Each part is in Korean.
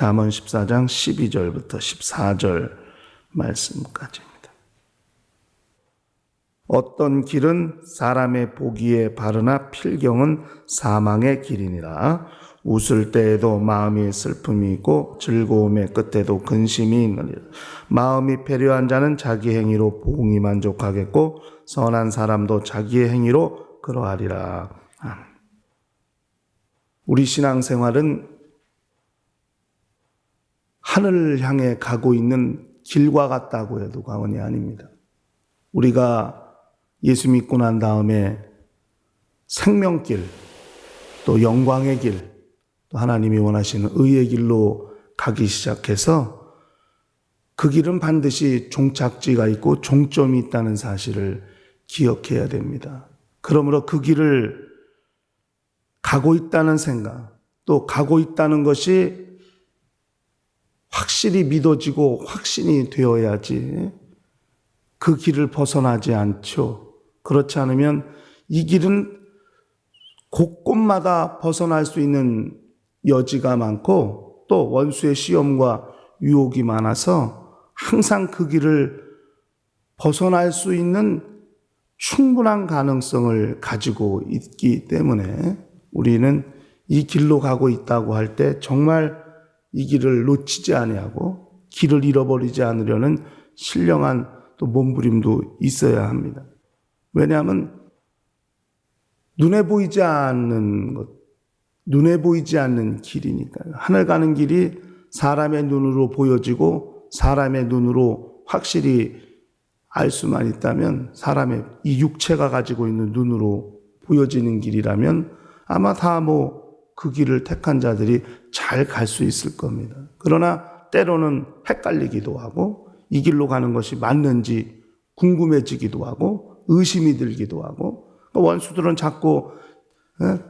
잠언 14장 12절부터 14절 말씀까지입니다. 어떤 길은 사람의 보기에 바르나 필경은 사망의 길이니라. 웃을 때에도 마음이 슬픔이 있고 즐거움의 끝에도 근심이 있느니라. 마음이 배려한 자는 자기 행위로 보응이 만족하겠고 선한 사람도 자기의 행위로 그러하리라. 우리 신앙생활은 하늘을 향해 가고 있는 길과 같다고 해도 과언이 아닙니다. 우리가 예수 믿고 난 다음에 생명길, 또 영광의 길, 또 하나님이 원하시는 의의 길로 가기 시작해서 그 길은 반드시 종착지가 있고 종점이 있다는 사실을 기억해야 됩니다. 그러므로 그 길을 가고 있다는 생각, 또 가고 있다는 것이 확실히 믿어지고 확신이 되어야지 그 길을 벗어나지 않죠. 그렇지 않으면 이 길은 곳곳마다 벗어날 수 있는 여지가 많고 또 원수의 시험과 유혹이 많아서 항상 그 길을 벗어날 수 있는 충분한 가능성을 가지고 있기 때문에 우리는 이 길로 가고 있다고 할 때 정말 이 길을 놓치지 아니하고 길을 잃어버리지 않으려는 신령한 또 몸부림도 있어야 합니다. 왜냐하면 눈에 보이지 않는 것, 눈에 보이지 않는 길이니까요. 하늘 가는 길이 사람의 눈으로 보여지고 사람의 눈으로 확실히 알 수만 있다면 사람의 이 육체가 가지고 있는 눈으로 보여지는 길이라면 아마 다 뭐 그 길을 택한 자들이 잘 갈 수 있을 겁니다. 그러나 때로는 헷갈리기도 하고 이 길로 가는 것이 맞는지 궁금해지기도 하고 의심이 들기도 하고 원수들은 자꾸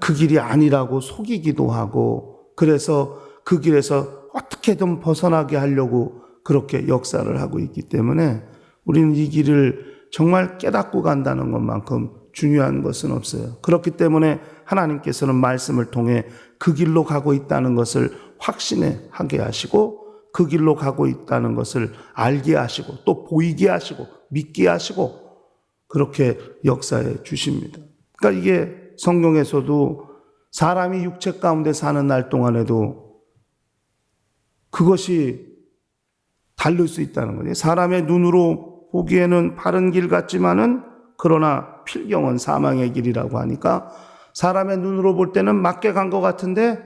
그 길이 아니라고 속이기도 하고 그래서 그 길에서 어떻게든 벗어나게 하려고 그렇게 역사를 하고 있기 때문에 우리는 이 길을 정말 깨닫고 간다는 것만큼 중요한 것은 없어요. 그렇기 때문에 하나님께서는 말씀을 통해 그 길로 가고 있다는 것을 확신해 하게 하시고 그 길로 가고 있다는 것을 알게 하시고 또 보이게 하시고 믿게 하시고 그렇게 역사해 주십니다. 그러니까 이게 성경에서도 사람이 육체 가운데 사는 날 동안에도 그것이 다를 수 있다는 거죠. 사람의 눈으로 보기에는 바른 길 같지만은 그러나 필경은 사망의 길이라고 하니까 사람의 눈으로 볼 때는 맞게 간 것 같은데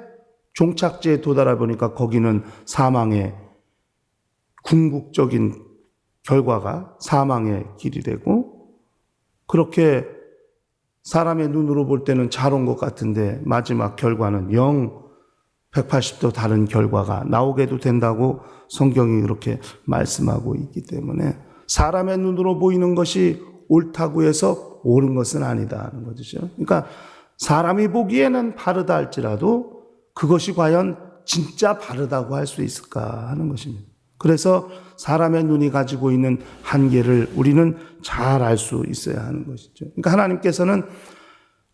종착지에 도달해 보니까 거기는 사망의 궁극적인 결과가 사망의 길이 되고 그렇게 사람의 눈으로 볼 때는 잘 온 것 같은데 마지막 결과는 영 180도 다른 결과가 나오게도 된다고 성경이 그렇게 말씀하고 있기 때문에 사람의 눈으로 보이는 것이 옳다고 해서 옳은 것은 아니다 하는 거죠. 그러니까 사람이 보기에는 바르다 할지라도 그것이 과연 진짜 바르다고 할 수 있을까 하는 것입니다. 그래서 사람의 눈이 가지고 있는 한계를 우리는 잘 알 수 있어야 하는 것이죠. 그러니까 하나님께서는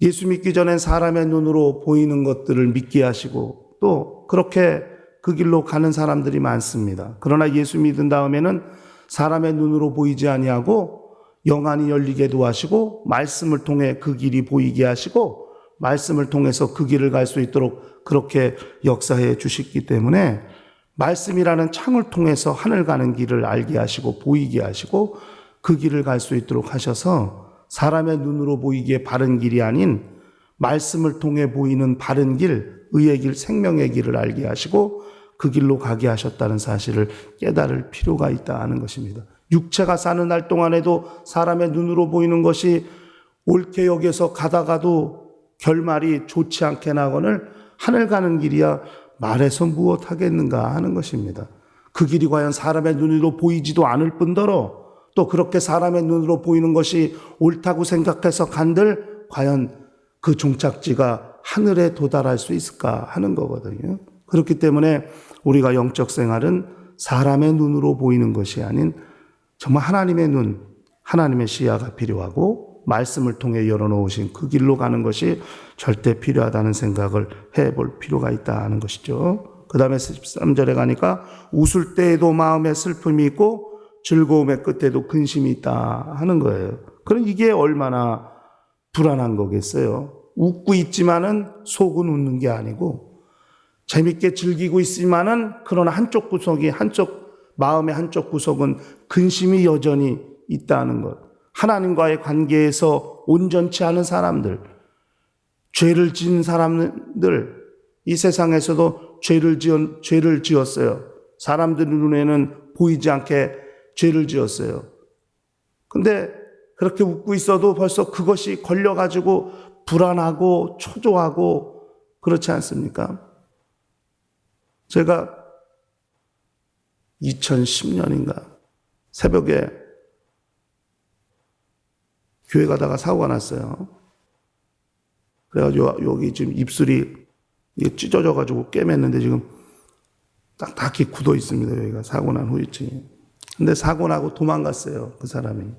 예수 믿기 전엔 사람의 눈으로 보이는 것들을 믿게 하시고 또 그렇게 그 길로 가는 사람들이 많습니다. 그러나 예수 믿은 다음에는 사람의 눈으로 보이지 아니하고 영안이 열리게 도 하시고 말씀을 통해 그 길이 보이게 하시고 말씀을 통해서 그 길을 갈 수 있도록 그렇게 역사해 주셨기 때문에 말씀이라는 창을 통해서 하늘 가는 길을 알게 하시고 보이게 하시고 그 길을 갈 수 있도록 하셔서 사람의 눈으로 보이기에 바른 길이 아닌 말씀을 통해 보이는 바른 길, 의의 길, 생명의 길을 알게 하시고 그 길로 가게 하셨다는 사실을 깨달을 필요가 있다 하는 것입니다. 육체가 사는 날 동안에도 사람의 눈으로 보이는 것이 옳게 여겨서 가다가도 결말이 좋지 않게 나거늘 하늘 가는 길이야 말해서 무엇 하겠는가 하는 것입니다. 그 길이 과연 사람의 눈으로 보이지도 않을 뿐더러 또 그렇게 사람의 눈으로 보이는 것이 옳다고 생각해서 간들 과연 그 종착지가 하늘에 도달할 수 있을까 하는 거거든요. 그렇기 때문에 우리가 영적 생활은 사람의 눈으로 보이는 것이 아닌 정말 하나님의 눈, 하나님의 시야가 필요하고 말씀을 통해 열어놓으신 그 길로 가는 것이 절대 필요하다는 생각을 해볼 필요가 있다 하는 것이죠. 그 다음에 13절에 가니까 웃을 때에도 마음에 슬픔이 있고 즐거움의 끝에도 근심이 있다 하는 거예요. 그럼 이게 얼마나 불안한 거겠어요. 웃고 있지만은 속은 웃는 게 아니고 재밌게 즐기고 있지만은 그러나 한쪽 구석이 한쪽 마음의 한쪽 구석은 근심이 여전히 있다는 것. 하나님과의 관계에서 온전치 않은 사람들, 죄를 지은 사람들, 이 세상에서도 죄를 지은 죄를 지었어요. 사람들 눈에는 보이지 않게 죄를 지었어요. 근데 그렇게 웃고 있어도 벌써 그것이 걸려가지고 불안하고 초조하고 그렇지 않습니까? 제가 2010년인가 새벽에 교회 가다가 사고가 났어요. 그래가지고 여기 지금 입술이 찢어져가지고 꿰맸는데 지금 딱딱히 굳어 있습니다. 여기가 사고 난 후유증이. 근데 사고 나고 도망갔어요. 그 사람이.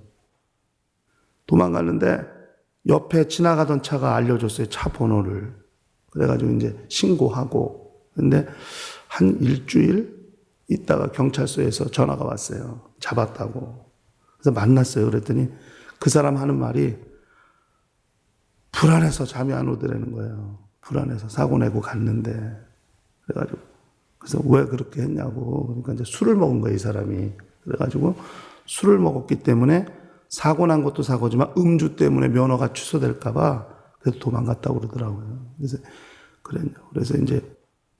도망갔는데 옆에 지나가던 차가 알려줬어요. 차 번호를. 그래가지고 이제 신고하고. 근데 한 일주일 있다가 경찰서에서 전화가 왔어요. 잡았다고. 그래서 만났어요. 그랬더니 그 사람 하는 말이 불안해서 잠이 안 오더라는 거예요. 불안해서 사고 내고 갔는데. 그래가지고. 그래서 왜 그렇게 했냐고. 그러니까 이제 술을 먹은 거예요, 이 사람이. 그래가지고 술을 먹었기 때문에 사고 난 것도 사고지만 음주 때문에 면허가 취소될까봐 그래서 도망갔다고 그러더라고요. 그래서 그랬냐고. 그래서 이제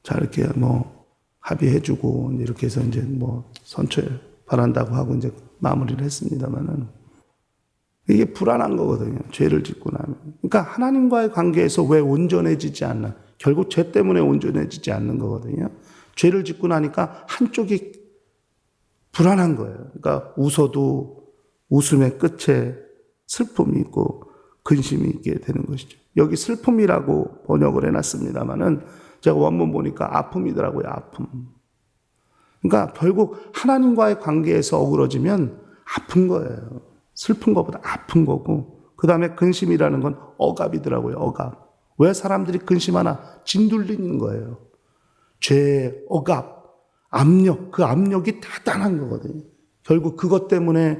자, 이렇게 뭐 합의해주고 이렇게 해서 이제 뭐 선처 바란다고 하고 이제 마무리를 했습니다만은 이게 불안한 거거든요. 죄를 짓고 나면. 그러니까 하나님과의 관계에서 왜 온전해지지 않나. 결국 죄 때문에 온전해지지 않는 거거든요. 죄를 짓고 나니까 한쪽이 불안한 거예요. 그러니까 웃어도 웃음의 끝에 슬픔이 있고 근심이 있게 되는 것이죠. 여기 슬픔이라고 번역을 해놨습니다만은 제가 원문 보니까 아픔이더라고요. 아픔. 그러니까 결국 하나님과의 관계에서 어그러지면 아픈 거예요. 슬픈 것보다 아픈 거고 그 다음에 근심이라는 건 억압이더라고요. 억압. 왜 사람들이 근심하나? 진둘리는 거예요. 죄, 억압, 압력, 그 압력이 대단한 거거든요. 결국 그것 때문에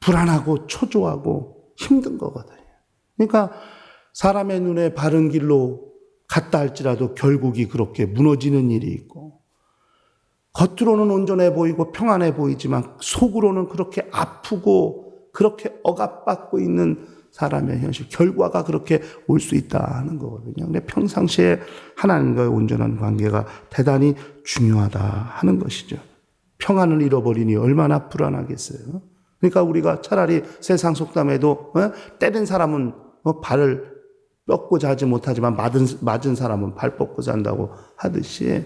불안하고 초조하고 힘든 거거든요. 그러니까 사람의 눈에 바른 길로 갔다 할지라도 결국이 그렇게 무너지는 일이 있고, 겉으로는 온전해 보이고 평안해 보이지만 속으로는 그렇게 아프고 그렇게 억압받고 있는 사람의 현실, 결과가 그렇게 올 수 있다 하는 거거든요. 근데 평상시에 하나님과의 온전한 관계가 대단히 중요하다 하는 것이죠. 평안을 잃어버리니 얼마나 불안하겠어요. 그러니까 우리가 차라리 세상 속담에도 어? 때린 사람은 어, 발을 뻗고 자지 못하지만 맞은, 맞은 사람은 발 뻗고 잔다고 하듯이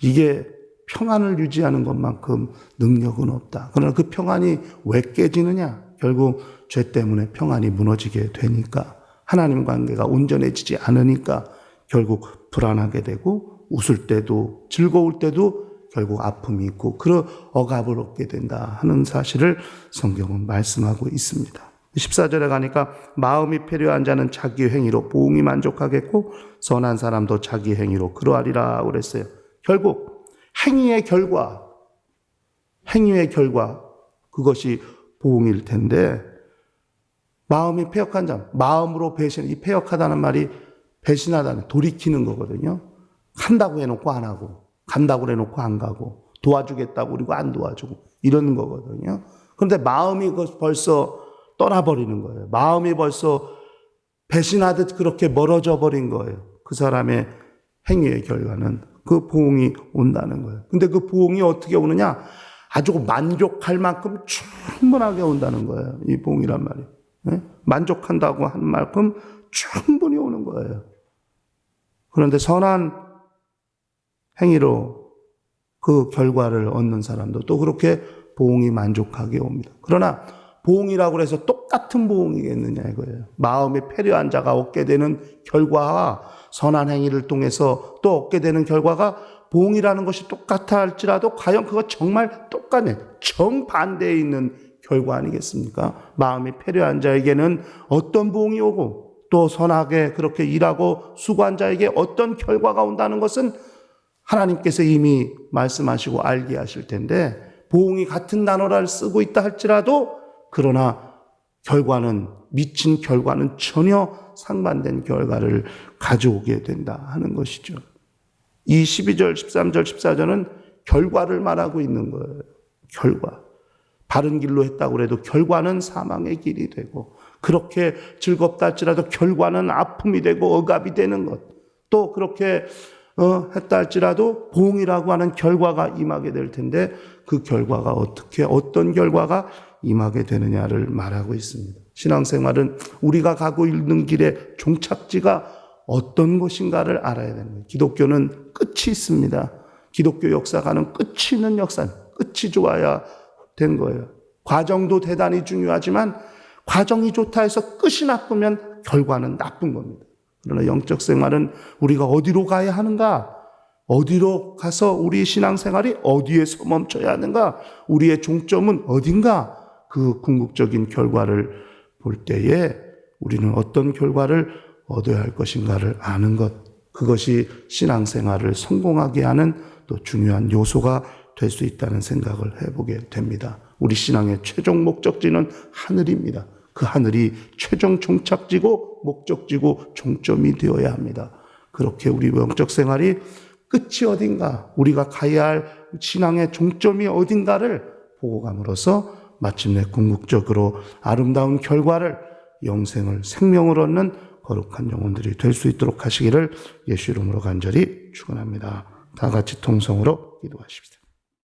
이게 평안을 유지하는 것만큼 능력은 없다. 그러나 그 평안이 왜 깨지느냐? 결국 죄 때문에 평안이 무너지게 되니까 하나님 관계가 온전해지지 않으니까 결국 불안하게 되고 웃을 때도 즐거울 때도 결국 아픔이 있고 그런 억압을 얻게 된다 하는 사실을 성경은 말씀하고 있습니다. 14절에 가니까 마음이 패려한 자는 자기 행위로 보응이 만족하겠고 선한 사람도 자기 행위로 그러하리라 그랬어요. 결국 행위의 결과 행위의 결과 그것이 보응일 텐데 마음이 패역한 자, 마음으로 배신, 이 패역하다는 말이 배신하다는 돌이키는 거거든요. 간다고 해놓고 안 하고, 간다고 해놓고 안 가고, 도와주겠다고 그리고 안 도와주고, 이러는 거거든요. 그런데 마음이 벌써 떠나버리는 거예요. 마음이 벌써 배신하듯 그렇게 멀어져 버린 거예요. 그 사람의 행위의 결과는 그 보응이 온다는 거예요. 근데 그 보응이 어떻게 오느냐? 아주 만족할 만큼 충분하게 온다는 거예요. 이 보응이란 말이. 네? 만족한다고 한 만큼 충분히 오는 거예요. 그런데 선한 행위로 그 결과를 얻는 사람도 또 그렇게 보응이 만족하게 옵니다. 그러나 보응이라고 해서 똑같은 보응이겠느냐 이거예요. 마음이 패려한 자가 얻게 되는 결과와 선한 행위를 통해서 또 얻게 되는 결과가 보응이라는 것이 똑같아 할지라도 과연 그거 정말 똑같네. 정반대에 있는 결과 아니겠습니까? 마음이 패려한 자에게는 어떤 보응이 오고 또 선하게 그렇게 일하고 수고한 자에게 어떤 결과가 온다는 것은 하나님께서 이미 말씀하시고 알게 하실 텐데 보응이 같은 단어를 쓰고 있다 할지라도 그러나 결과는 미친 결과는 전혀 상반된 결과를 가져오게 된다 하는 것이죠. 이 12절, 13절, 14절은 결과를 말하고 있는 거예요. 결과. 바른 길로 했다고 해도 결과는 사망의 길이 되고 그렇게 즐겁다 할지라도 결과는 아픔이 되고 억압이 되는 것. 또 그렇게 어, 했다 할지라도 보응이라고 하는 결과가 임하게 될 텐데 그 결과가 어떻게 어떤 결과가 임하게 되느냐를 말하고 있습니다. 신앙생활은 우리가 가고 있는 길의 종착지가 어떤 것인가를 알아야 되는 거예요. 기독교는 끝이 있습니다. 기독교 역사가는 끝이 있는 역사, 끝이 좋아야 된 거예요. 과정도 대단히 중요하지만 과정이 좋다 해서 끝이 나쁘면 결과는 나쁜 겁니다. 그러나 영적 생활은 우리가 어디로 가야 하는가? 어디로 가서 우리 신앙생활이 어디에서 멈춰야 하는가? 우리의 종점은 어딘가? 그 궁극적인 결과를 볼 때에 우리는 어떤 결과를 얻어야 할 것인가를 아는 것. 그것이 신앙생활을 성공하게 하는 또 중요한 요소가 될 수 있다는 생각을 해보게 됩니다. 우리 신앙의 최종 목적지는 하늘입니다. 그 하늘이 최종 종착지고 목적지고 종점이 되어야 합니다. 그렇게 우리 영적 생활이 끝이 어딘가, 우리가 가야 할 신앙의 종점이 어딘가를 보고 감으로써 마침내 궁극적으로 아름다운 결과를 영생을 생명을 얻는 거룩한 영혼들이 될 수 있도록 하시기를 예수 이름으로 간절히 축원합니다. 다 같이 통성으로 기도하십시다.